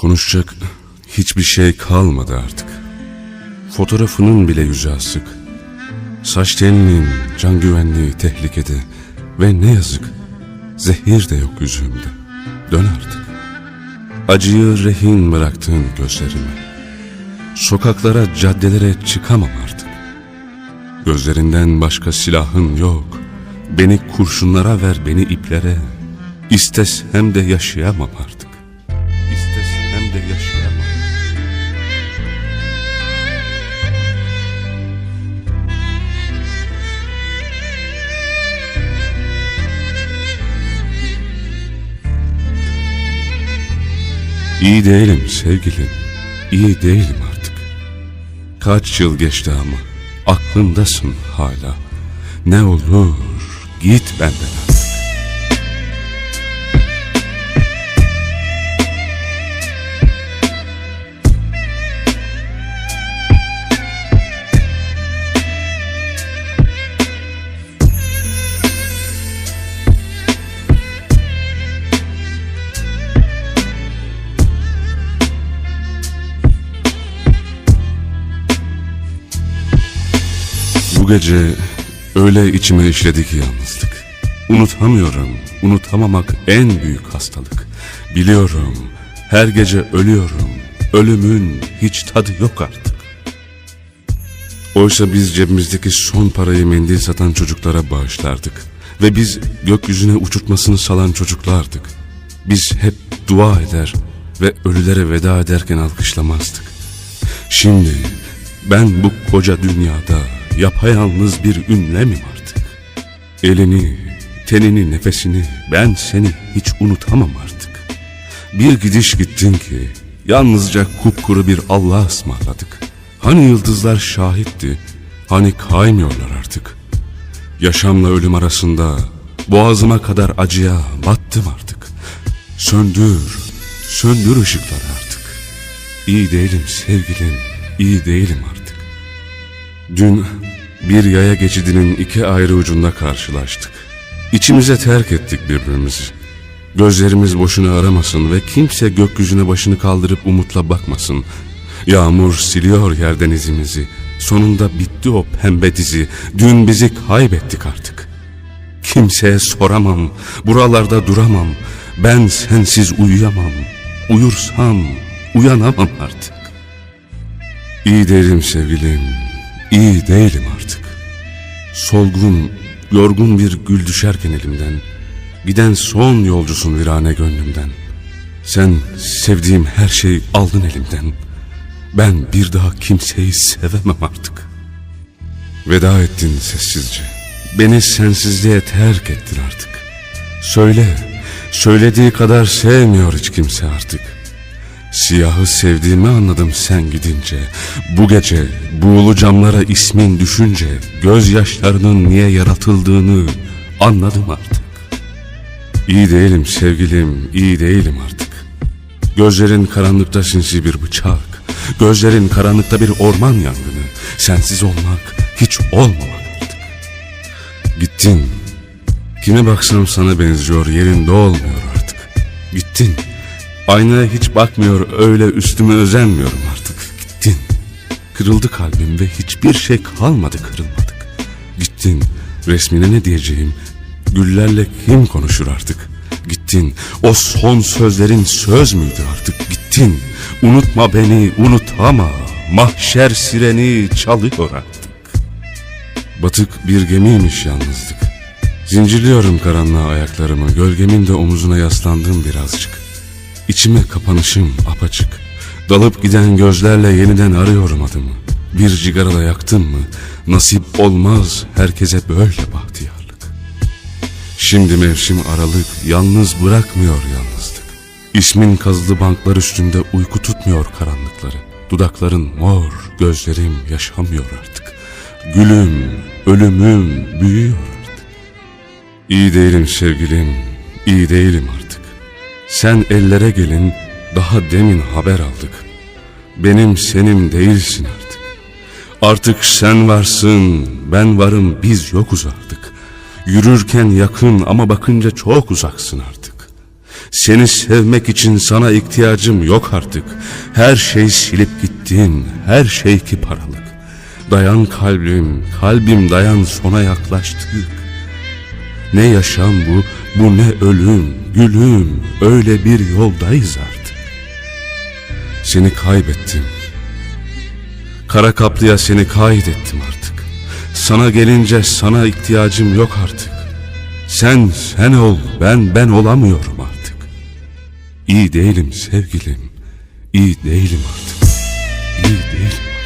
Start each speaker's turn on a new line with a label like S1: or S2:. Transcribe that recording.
S1: Konuşacak hiçbir şey kalmadı artık. Fotoğrafının bile yüzü asık. Saç telinin can güvenliği tehlikede. Ve ne yazık zehir de yok yüzümde. Dön artık. Acıyı rehin bıraktın gözlerime. Sokaklara, caddelere çıkamam artık. Gözlerinden başka silahın yok. Beni kurşunlara ver, beni iplere. İstesem de yaşayamam artık. İyi değilim sevgilim, iyi değilim artık. Kaç yıl geçti ama aklımdasın hala. Ne olur git benden artık. Bu gece öyle içime işledi ki yalnızlık. Unutamıyorum, unutamamak en büyük hastalık. Biliyorum, her gece ölüyorum, ölümün hiç tadı yok artık. Oysa biz cebimizdeki son parayı mendil satan çocuklara bağışlardık. Ve biz gökyüzüne uçurtmasını salan çocuklardık. Biz hep dua eder ve ölülere veda ederken alkışlamazdık. Şimdi ben bu koca dünyada yapayalnız bir ünlemim artık. Elini, tenini, nefesini ben seni hiç unutamam artık. Bir gidiş gittin ki yalnızca kupkuru bir Allah ısmarladık. Hani yıldızlar şahitti, hani kaymıyorlar artık. Yaşamla ölüm arasında boğazıma kadar acıya battım artık. Söndür, söndür ışıkları artık. İyi değilim sevgilim, iyi değilim artık. Dün bir yaya geçidinin iki ayrı ucunda karşılaştık. İçimize terk ettik birbirimizi. Gözlerimiz boşuna aramasın ve kimse gökyüzüne başını kaldırıp umutla bakmasın. Yağmur siliyor yerden izimizi. Sonunda bitti o pembe dizi. Dün bizi kaybettik artık. Kimseye soramam, buralarda duramam. Ben sensiz uyuyamam. Uyursam uyanamam artık. İyi değilim sevgilim, iyi değilim artık. Solgun, yorgun bir gül düşerken elimden, giden son yolcusun virane gönlümden. Sen sevdiğim her şeyi aldın elimden. Ben bir daha kimseyi sevemem artık. Veda ettin sessizce. Beni sensizliğe terk ettin artık. Söyle, söylediği kadar sevmiyor hiç kimse artık. Siyahı sevdiğimi anladım sen gidince. Bu gece buğulu camlara ismin düşünce gözyaşlarının niye yaratıldığını anladım artık. İyi değilim sevgilim, iyi değilim artık. Gözlerin karanlıkta sinsi bir bıçak. Gözlerin karanlıkta bir orman yangını. Sensiz olmak, hiç olmamak artık. Gittin. Kime baksam sana benziyor, yerinde olmuyor artık. Gittin. Aynaya hiç bakmıyor, öyle üstüme özenmiyorum artık. Gittin. Kırıldı kalbim ve hiçbir şey kalmadı kırılmadık. Gittin. Resmine ne diyeceğim? Güllerle kim konuşur artık? Gittin. O son sözlerin söz müydü artık? Gittin. Unutma beni, unutama. Mahşer sireni çalıyor artık. Batık bir gemiymiş yalnızlık. Zincirliyorum karanlığa ayaklarımı, gölgemin de omuzuna yaslandım birazcık. İçime kapanışım apaçık. Dalıp giden gözlerle yeniden arıyorum adımı. Bir cigarada yaktın mı, nasip olmaz herkese böyle bahtiyarlık. Şimdi mevsim aralık, yalnız bırakmıyor yalnızlık. İsmin kazılı banklar üstünde uyku tutmuyor karanlıkları. Dudakların mor, gözlerim yaşamıyor artık. Gülüm, ölümüm büyüyor artık. İyi değilim sevgilim, iyi değilim artık. Sen ellere gelin, daha demin haber aldık. Benim senim değilsin artık. Artık sen varsın, ben varım, biz yokuz artık. Yürürken yakın ama bakınca çok uzaksın artık. Seni sevmek için sana ihtiyacım yok artık. Her şey silip gittin, her şey ki paralık. Dayan kalbim, kalbim dayan sona yaklaştık. Ne yaşam bu, bu ne ölüm, gülüm, öyle bir yoldayız artık. Seni kaybettim. Kara kaplıya seni kaydettim artık. Sana gelince sana ihtiyacım yok artık. Sen sen ol, ben ben olamıyorum artık. İyi değilim sevgilim, iyi değilim artık. İyi değilim.